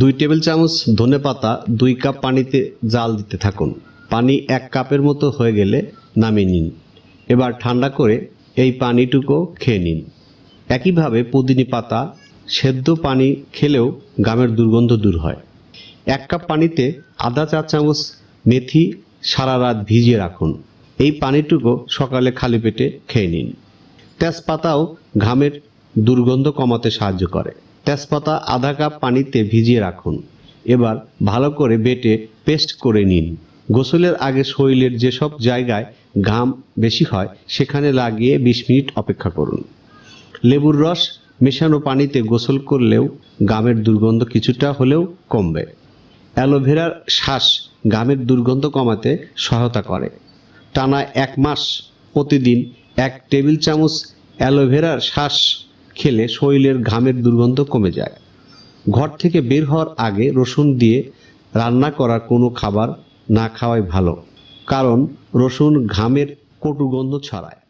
দুই টেবিল চামচ ধনে পাতা, দুই কাপ পানিতে জাল দিতে থাকুন। পানি এক কাপের মতো হয়ে গেলে নামিয়ে নিন। এবার ঠান্ডা করে এই পানিটুকু খেয়ে নিন। একইভাবে পুদিনি পাতা, সেদ্ধ পানি খেলেও গামের দুর্গন্ধ দূর হয়। এক কাপ পানিতে আধা চা চামচ মেথি সারা রাত ভিজিয়ে রাখুন। এই পানিটুকু সকালে খালি পেটে খেয়ে নিন। তেজপাতাও ঘামের দুর্গন্ধ কমাতে সাহায্য করে। তেজপাতা আধা কাপ পানিতে ভিজিয়ে রাখুন। এবার ভালো করে বেটে পেস্ট করে নিন। গোসলের আগে শরীরের যেসব জায়গায় ঘাম বেশি হয়, সেখানে লাগিয়ে বিশ মিনিট অপেক্ষা করুন। লেবুর রস মেশানো পানিতে গোসল করলেও গামের দুর্গন্ধ কিছুটা হলেও কমবে। অ্যালোভেরার শ্বাস গামের দুর্গন্ধ কমাতে সহায়তা করে। টানা এক মাস প্রতিদিন এক টেবিল চামচ অ্যালোভেরার শ্বাস খেলে শরীরের ঘামের দুর্গন্ধ কমে যায়। ঘর থেকে বের হওয়ার আগে রসুন দিয়ে রান্না করা কোনো খাবার না খাওয়াই ভালো, কারণ রসুন ঘামের কটুগন্ধ ছড়ায়।